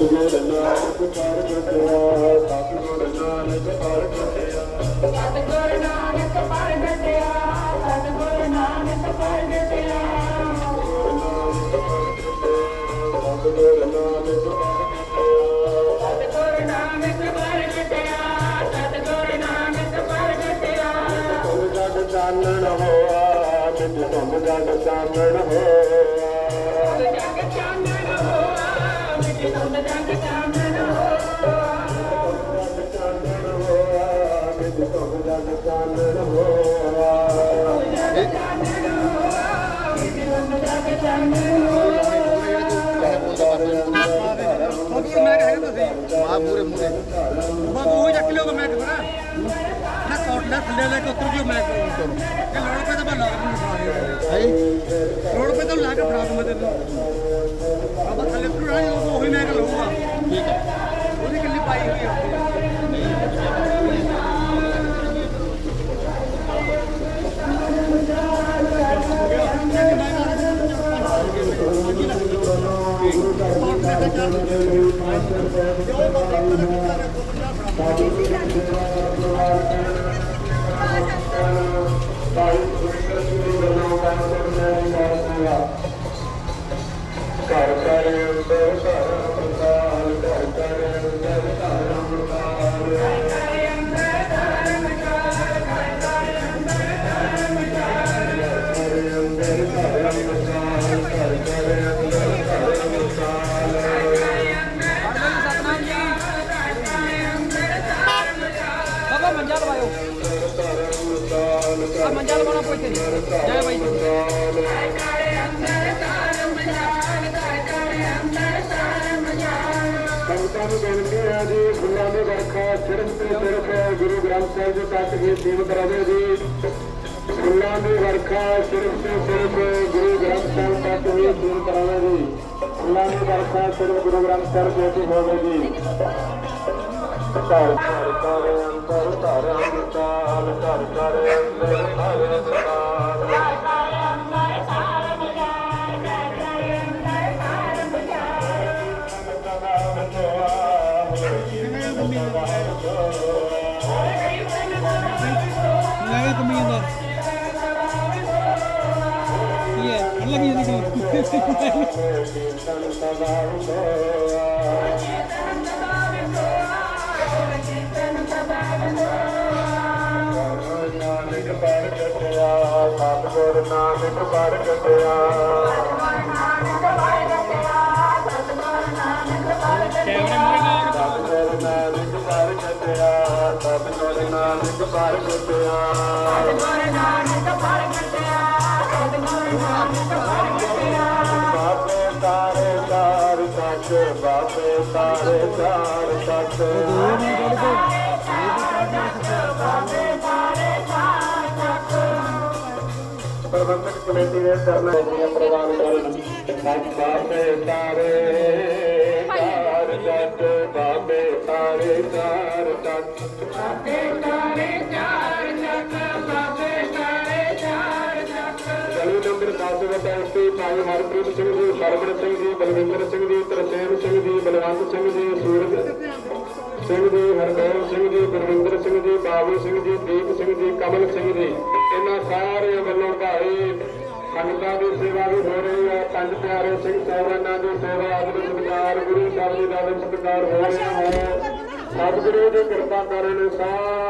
ਸਤਿਗੁਰ ਨਾਨਕ ਪਾਰ ਗਟਿਆ ਸਤਿਗੁਰ ਨਾਨਕ ਪਾਰ ਗਟਿਆ ਸਤਿਗੁਰ ਨਾਨਕ ਪਰ ਗਟਿਆ ਸਤਿਗੁਰ ਨਾਨਕ ਪਰ ਗਟਿਆ ਸਤਿਗੁਰ ਨਾਨਕ ਪਾਰ ਸਤਿਗੁਰ ਨਾਨਕ ਪਰ ਗਟਿਆ ਸਤਿਗੁਰ ਨਾਨਕ ਪਰ ਗਟਿਆ ਤੁਮ ਜਗ ਚਾਨਣ ਹੋਆ ਨਿਤ ਤੁਮ ਜਗ ਚਾਨਣ ਹੋਆ ਜਗ ਮਾਂ ਪੂਰੇ ਮੂਰੇ ਬਾਬੂ ਉਹ ਚੱਕ ਲਿਓ ਮੈਂ ਕਿਹਾ ਨਾ ਕੋਟ ਲੈ ਥੱਲੇ ਲੈ ਕੇ ਉਤਰ ਜਿਓ ਮੈਂ ਕਿ ਲੋੜ ਪਏ ਤਾਂ ਮੈਂ ਲਾ ਕੇ ਫੜਾ ਦਿਓ ਹੈ? ਲੋੜ ਪਏ ਤਾਂ ਲਾ ਕੇ ਫੜਾ ਦੂੰ ਮੈਂ ਤੈਨੂੰ। ਬਾਬਾ ਥੱਲੇ ਉਤਰ ਰਹਾ ਉਹ ਉਹੀ ਮੈਂ ਕਿ ਲਊਗਾ ਠੀਕ ਹੈ ਉਹਦੀ ਕਿੰਨੀ ਪਾਈ ਹੋਈ ਆ ਤੱਕ ਹੀ ਸੀਮਤ ਰਹੇ ਫੁੱਲਾਂ ਦੀ ਵਰਖਾ, ਸਿਰਫ ਤੇ ਸਿਰਫ ਗੁਰੂ ਗ੍ਰੰਥ ਸਾਹਿਬ ਤੱਕ ਹੀ ਸੀਮਤ ਰਹੇ ਫੁੱਲਾਂ ਦੀ ਵਰਖਾ, ਸਿਰਫ ਗੁਰੂ ਗ੍ਰੰਥ ਸਾਹਿਬ ਜੀ ਹੀ ਹੋਵੇ ਘਰ ਘਰ ਘਰ ਅੰਦਰ ਧਰਮ ਕਾਲ ਘਰ ਘਰ ਅੰਦਰ ਧਰਮ ਕਾਲ ਜਾਂਦੀ ਕੀਰਤਨ ਸਦਾ ਹੋਆ ਨਾਨਕ ਪਰ ਕਟਿਆ ਸਤਿਗੁਰ ਨਾਨਕ ਪਰ ਸਤਿਗੁਰ ਨਾਨਕ ਪਰ ਕਟਿਆ ਸਤਿਗੁਰ ਨਾਨਕ ਪਰ ਤੱਕ ਬਾਪੇ ਤਾਰੇ ਤਾਰ ਤੱਕ ਪ੍ਰਬੰਧਕ ਕਮੇਟੀ ਦੇ ਚਰਨਾਂ ਵਿੱਚ ਪ੍ਰਵਾਨ ਕਰਨ ਬਾਬੇ ਤਾਰੇ ਤਾਰ ਤੱਕ ਬਾਬੇ ਤਾਰੇ ਤਾਰ ਤੱਕ ਗਲੀ ਨੰਬਰ 10 ਵਟਾ ਉੱਤੇ ਭਾਈ ਹਰਪ੍ਰੀਤ ਸਿੰਘ ਜੀ ਸਰਵਣ ਸਿੰਘ ਜੀ ਬਲਵਿੰਦਰ ਸਿੰਘ ਜੀ ਤਰਸੇਮ ਸਿੰਘ ਜੀ ਬਲਵੰਤ ਸਿੰਘ ਜੀ ਸੂਰਜ ਸਿੰਘ ਜੀ ਹਰਦੇਵ ਸਿੰਘ ਜੀ ਗੁਰਵਿੰਦਰ ਸਿੰਘ ਜੀ ਬਾਬੂ ਸਿੰਘ ਜੀ ਦੀਪ ਸਿੰਘ ਜੀ ਕਮਲ ਸਿੰਘ ਜੀ ਇਹਨਾਂ ਸਾਰਿਆਂ ਵੱਲੋਂ ਭਾਈ ਸੰਗਤਾਂ ਦੀ ਸੇਵਾ ਵੀ ਹੋ ਰਹੀ ਹੈ ਪੰਜ ਪਿਆਰੇ ਸਿੰਘ ਸਾਹਿਬਾਨਾਂ ਦੀ ਸੇਵਾ ਆਦਰ ਸਤਿਕਾਰ ਗੁਰੂ ਸਾਹਿਬ ਜੀ ਦਾ ਆਦਰ ਸਤਿਕਾਰ ਹੋ ਰਿਹਾ ਹੈ ਸਤਿਗੁਰੂ ਦੀ ਕਿਰਪਾ ਕਰਨ ਸਾਰ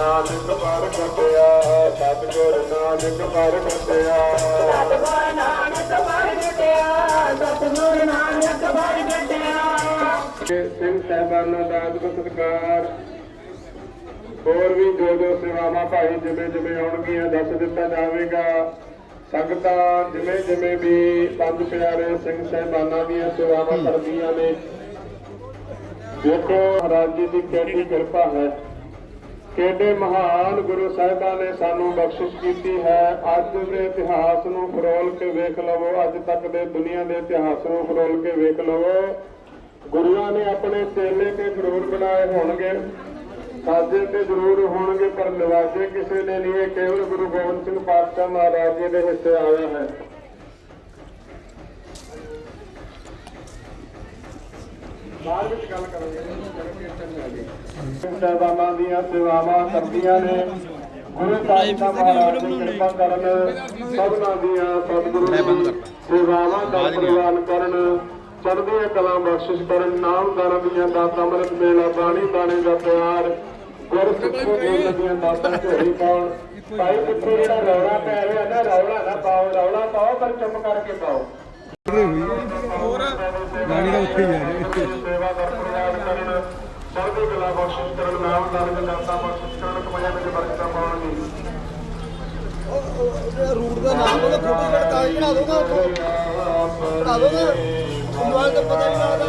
ਪ੍ਰਗਟ ਹੋਇਆ ਸਤਿਗੁਰ ਨਾਨਕ ਪ੍ਰਗਟ ਹੋਇਆ ਸਤਿਗੁਰ ਨਾਨਕ ਪ੍ਰਗਟਿਆ ਸਤਿਗੁਰ ਨਾਨਕ ਪ੍ਰਗਟਿਆ ਸਿੰਘ ਸਾਹਿਬਾਨਾਂ ਦਾ ਅਦਬ ਸਤਿਕਾਰ। ਹੋਰ ਵੀ ਜੋ ਜੋ ਸੇਵਾਵਾਂ ਭਾਈ ਜਿਵੇਂ ਜਿਵੇਂ ਆਉਣਗੀਆਂ ਦੱਸ ਦਿੱਤਾ ਜਾਵੇਗਾ। ਸੰਗਤਾਂ ਜਿਵੇਂ ਜਿਵੇਂ ਵੀ ਪੰਜ ਪਿਆਰੇ ਸਿੰਘ ਸਾਹਿਬਾਨਾਂ ਦੀਆਂ ਸੇਵਾਵਾਂ ਕਰਦੀਆਂ ਨੇ। ਦੇਖੋ ਮਹਾਰਾਜ ਜੀ ਦੀ ਕਿਹੜੀ ਕਿਰਪਾ ਹੈ। ਕਿਹੜੇ ਮਹਾਨ ਗੁਰੂ ਸਾਹਿਬਾਂ ਨੇ ਸਾਨੂੰ ਬਖਸ਼ਿਸ਼ ਕੀਤੀ ਹੈ। ਅੱਜ ਦੇ ਇਤਿਹਾਸ ਨੂੰ ਫਰੋਲ ਕੇ ਵੇਖ ਲਵੋ। ਅੱਜ ਤੱਕ ਦੇ ਦੁਨੀਆ ਦੇ ਇਤਿਹਾਸ ਨੂੰ ਫਰੋਲ ਕੇ ਵੇਖ ਲਵੋ। ਗੁਰੂਆਂ ਨੇ ਆਪਣੇ ਚੇਲੇ ਤੇ ਜ਼ਰੂਰ ਬਣਾਏ ਹੋਣਗੇ। ਸਾਜੇ ਤੇ ਜ਼ਰੂਰ ਹੋਣਗੇ, ਪਰ ਨਵਾਜੇ ਕਿਸੇ ਨੇ ਨਹੀਂ। ਇਹ ਕੇਵਲ ਗੁਰੂ ਗੋਬਿੰਦ ਸਿੰਘ ਪਾਤਸ਼ਾਹ ਮਹਾਰਾਜ ਜੀ ਦੇ ਹਿੱਸੇ ਆਇਆ ਹੈ। ਬਾਅਦ ਵਿੱਚ ਗੱਲ ਕਰਾਂਗੇ ਸਾਹਿਬਾਨਾਂ ਦੀਆਂ ਸੇਵਾਵਾਂ ਕਰਦੀਆਂ ਨੇ। ਗੁਰੂ ਪਾਤਸ਼ਾਹ ਮਹਾਰਾਜ ਦੀ ਕਿਰਪਾ ਕਰਨ ਸਭਨਾਂ ਦੀਆਂ ਸਤਿਗੁਰੂ ਦੀ ਸੇਵਾਵਾਂ ਦਾ ਪ੍ਰਵਾਨ ਕਰਨ ਚੜ੍ਹਦੀਆਂ ਕਲਾ ਬਖਸ਼ਿਸ਼ ਕਰਨ ਨਾਮ ਦਾਣਾ ਦੀਆਂ ਦਾਤਾਂ ਅੰਮ੍ਰਿਤ ਮੇਲਾ ਬਾਣੀ ਬਾਣੇ ਦਾ ਪਿਆਰ ਗੁਰ ਸਿੱਖੋ ਬੋਲ ਦੀਆਂ ਦਾਤਾਂ ਝੋਲੀ ਪਾਉਣ। ਭਾਈ ਕਿੱਥੇ ਜਿਹੜਾ ਰੌਲਾ ਪੈ ਰਿਹਾ ਨਾ ਰੌਲਾ ਨਾ ਪਾਓ ਰੌਲਾ ਪਾਓ ਪਰ ਚੁੱਪ ਕਰਕੇ ਪਾਓ। ਗਾਣੀ ਦਾ ਉੱਥੇ ਹੀ ਆ ਸੇਵਾ ਦਾ ਪ੍ਰਵਾਨ ਕਰਨ ਚੜ੍ਹਦੀ ਕਲਾ ਬਖਸ਼ਿਸ਼ ਕਰਨ ਨਾਮ ਦੀਆਂ ਦਾਤਾਂ ਬਖਸ਼ਿਸ਼ ਕਰਨ ਕਮਾਈਆਂ ਵਿੱਚ ਬਰਕਤਾਂ ਪਾਉਣਗੇ ਰੂਟ ਦਾ ਨਾਮ ਉਹਦਾ ਫੋਟੋ ਜਿਹੜਾ ਕਾਗਜ਼ ਬਣਾ ਦੋਗਾ ਉੱਥੋਂ। ਬਣਾ ਦੋਗਾ ਮੋਬਾਈਲ ਤੋਂ ਪਤਾ ਨਹੀਂ ਲੱਗਦਾ।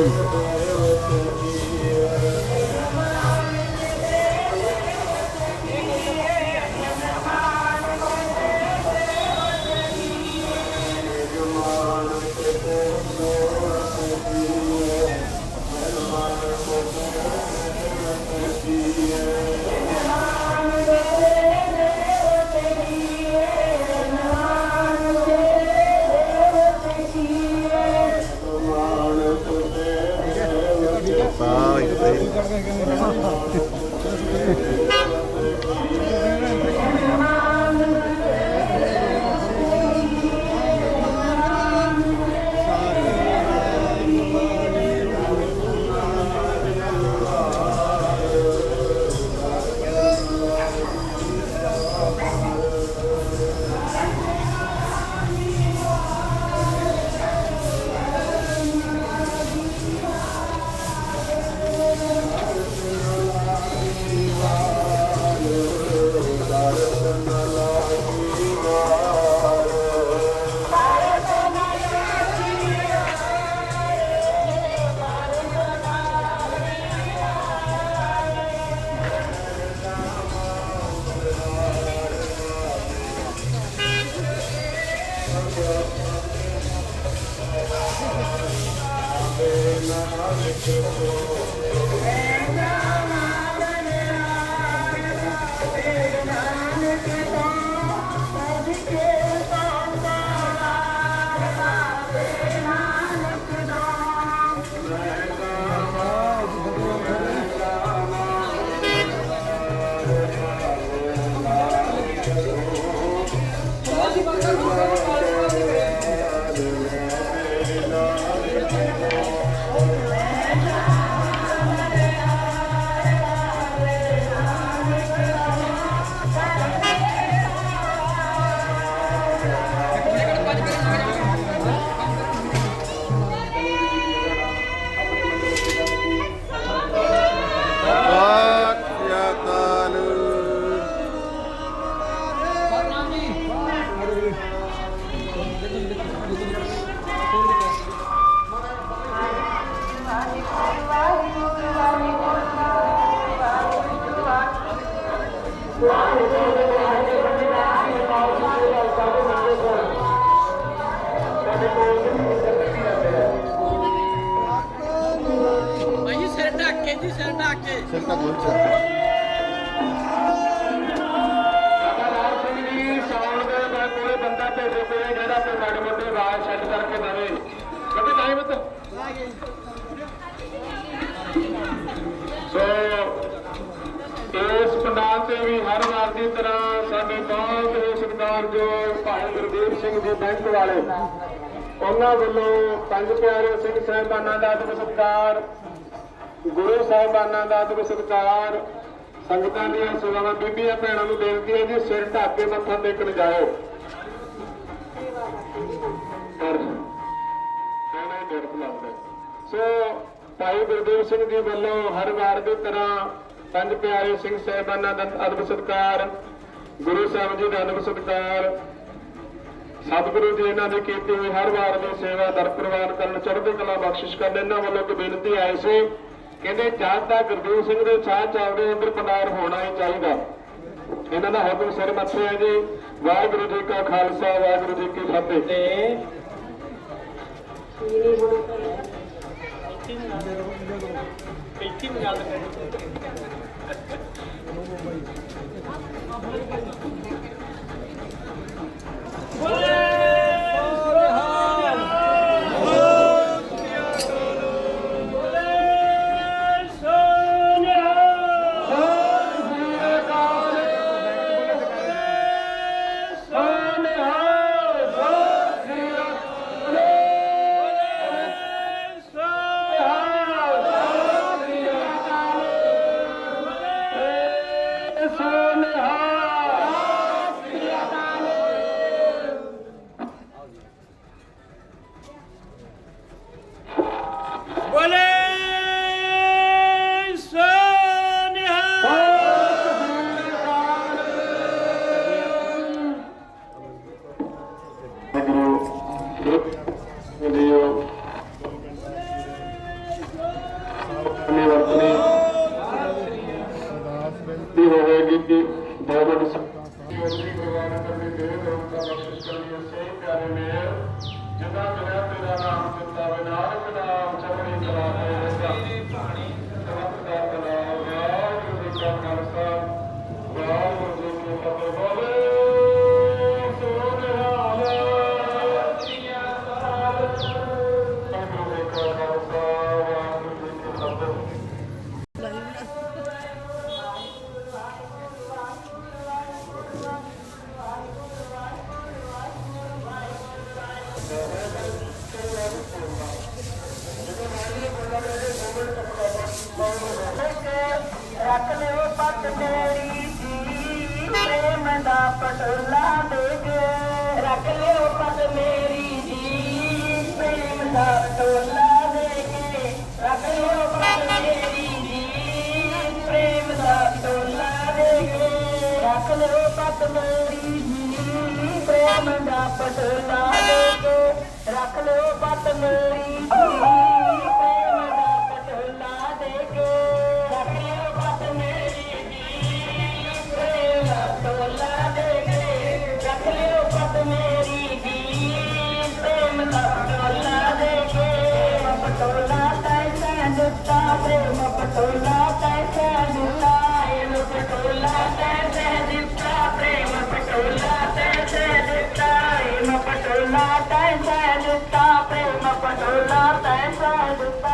你的 Thank you. ਸਿਰਕਾ ਗੋਲ ਸਰ ਸਰਦਾਰ ਸਿੰਘ ਜੀ ਸ਼ਾਮ ਦੇ ਦਾ ਕੋਈ ਬੰਦਾ ਭੇਜੋ ਕੋਈ ਜਿਹੜਾ ਕੋਈ ਮਾੜੇ ਮੋਟੇ ਆਵਾਜ਼ ਛੱਡ ਕਰਕੇ ਦੇਵੇ ਕਦੇ ਟਾਈਮ ਤੇ ਇਸ ਪੰਡਾਲ ਵੀ ਹਰ ਵਾਰ ਦੀ ਤਰ੍ਹਾਂ ਸਾਡੇ ਬਹੁਤ ਹੀ ਸਤਿਕਾਰਯੋਗ ਭਾਈ ਗੁਰਦੀਪ ਸਿੰਘ ਜੀ ਬੈਂਕ ਵਾਲੇ, ਉਹਨਾਂ ਵੱਲੋਂ ਪੰਜ ਪਿਆਰੇ ਸਿੰਘ ਸਾਹਿਬਾਨਾਂ ਦਾ ਅਦਬ ਸਤਿਕਾਰ, ਗੁਰੂ ਸਾਹਿਬਾਨਾਂ ਦਾ ਅਦਬ ਸਤਿਕਾਰ, ਸੰਗਤਾਂ ਦੀਆਂ ਸੇਵਾਵਾਂ ਬੀਬੀਆਂ ਭੈਣਾਂ ਨੂੰ ਬੇਨਤੀ ਹੈ ਜੀ, ਸਿਰ ਢੱਕ ਕੇ ਮੱਥਾ ਟੇਕਣ ਜਾਓ ਲੱਗਦਾ। ਸੋ ਭਾਈ ਗੁਰਦੇਵ ਸਿੰਘ ਜੀ ਵੱਲੋਂ ਹਰ ਵਾਰ ਦੀ ਤਰ੍ਹਾਂ ਪੰਜ ਪਿਆਰੇ ਸਿੰਘ ਸਾਹਿਬਾਨਾਂ ਦਾ ਅਦਬ ਸਤਿਕਾਰ, ਗੁਰੂ ਸਾਹਿਬ ਜੀ ਦਾ ਅਦਬ ਸਤਿਕਾਰ। ਸਤਿਗੁਰੂ ਜੀ ਇਹਨਾਂ ਦੀ ਕੀਤੀ ਹੋਈ ਹਰ ਵਾਰ ਦੀ ਸੇਵਾ, ਦਰ ਪ੍ਰਵਾਨ ਕਰਨ, ਚੜ੍ਹਦੀ ਕਲਾ ਬਖਸ਼ਿਸ਼ ਕਰਨ, ਇਹਨਾਂ ਵੱਲੋਂ ਇੱਕ ਬੇਨਤੀ ਆਈ ਸੀ, ਕਹਿੰਦੇ ਚਾਹ ਤਾਂ ਗੁਰਦੇਵ ਸਿੰਘ ਦੇ ਸਾਹ ਚੱਲਦੇ ਅੰਦਰ ਪੰਡਾਰ ਹੋਣਾ ਹੀ ਚਾਹੀਦਾ। ਇਹਨਾਂ ਦਾ ਹੁਕਮ ਸਿਰ ਮੱਥੇ ਹੈ ਜੀ। ਵਾਹਿਗੁਰੂ ਜੀ ਕਾ ਖਾਲਸਾ, ਵਾਹਿਗੁਰੂ ਜੀ ਕੀ ਫਤਿਹ। ਤੇ ਵਾਹਿਗੁਰੂ ਜੀ ਪਟੋਲਾ ਦੇ ਕੇ ਰੱਖ ਲਿਓ ਪਤ ਮੇਰੀ ਜੀ। ਪ੍ਰੇਮ ਦਾ ਪਟੋਲਾ ਦੇ ਕੇ ਰੱਖ ਲਿਓ ਪਤ ਮੇਰੀ ਜੀ। ਪ੍ਰੇਮ ਦਾ ਪਟੋਲਾ ਦੇ ਕੇ ਰੱਖ ਲਿਓ ਪਤ ਮੇਰੀ ਜੀ। ਪ੍ਰੇਮ ਦਾ ਪਟੋਲਾ ਦੇ ਕੇ ਰੱਖ ਲਿਓ ਪੱਤ ਮੇਰੀ ਜੀ। ਤੈਸਾ ਦਿੱਤਾ ਪ੍ਰੇਮ ਪਟੋਲਾ ਤੈਸਾ ਦਿੱਤਾ ਇਹਨੂੰ ਪਟੋਲਾ ਤੈਸਾ ਦਿੱਤਾ ਪ੍ਰੇਮ ਪਟੋਲਾ ਤੈਸਾ ਦਿੱਤਾ ਇਹਨੂੰ ਪਟੋਲਾ ਤੈਸਾ ਦਿੱਤਾ ਪ੍ਰੇਮ ਪਟੋਲਾ ਤੈਸਾ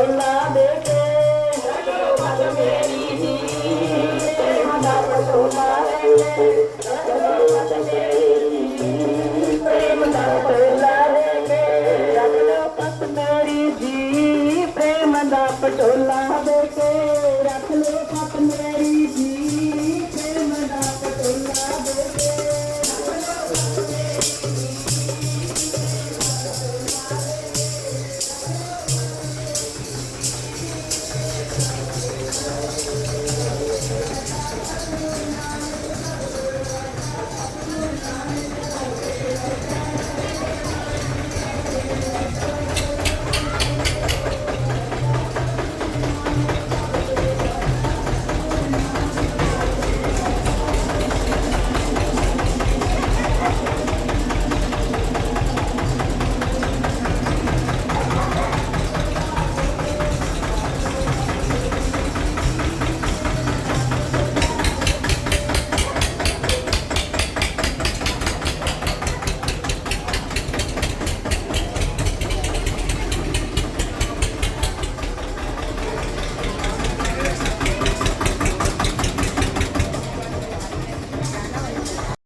ਦਾ ਪਟੋਲਾ ਦੇ ਕੇ ਮੇਰੀ ਜੀ ਪ੍ਰੇਮ ਦਾ ਪਟੋਲਾ ਦੇ ਕੇ ਰੱਖ ਮੇਰੀ ਜੀ ਪ੍ਰੇਮ ਦਾ ਪਟੋਲਾ ਦੇ ਰੱਖ ਲਓ ਪਤ ਮੇਰੀ ਜੀ, ਪ੍ਰੇਮ ਦਾ ਪਟੋਲਾ